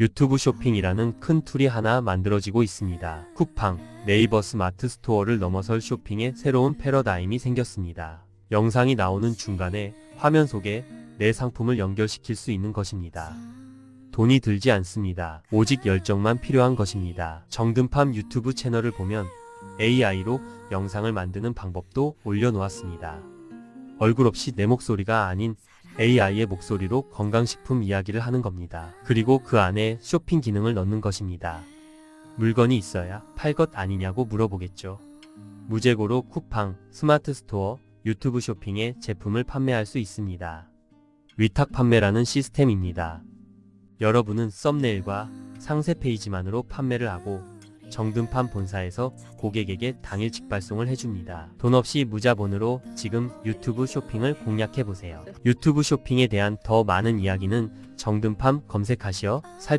유튜브 쇼핑이라는 큰 툴이 하나 만들어지고 있습니다. 쿠팡, 네이버 스마트 스토어를 넘어설 쇼핑의 새로운 패러다임이 생겼습니다. 영상이 나오는 중간에 화면 속에 내 상품을 연결시킬 수 있는 것입니다. 돈이 들지 않습니다. 오직 열정만 필요한 것입니다. 정든팜 유튜브 채널을 보면 AI로 영상을 만드는 방법도 올려놓았습니다. 얼굴 없이 내 목소리가 아닌 AI의 목소리로 건강식품 이야기를 하는 겁니다. 그리고 그 안에 쇼핑 기능을 넣는 것입니다. 물건이 있어야 팔 것 아니냐고 물어보겠죠. 무재고로 쿠팡, 스마트 스토어, 유튜브 쇼핑에 제품을 판매할 수 있습니다. 위탁 판매라는 시스템입니다. 여러분은 썸네일과 상세 페이지만으로 판매를 하고 정든팜 본사에서 고객에게 당일 직발송을 해줍니다. 돈 없이 무자본으로 지금 유튜브 쇼핑을 공략해보세요. 유튜브 쇼핑에 대한 더 많은 이야기는 정든팜 검색하시어 살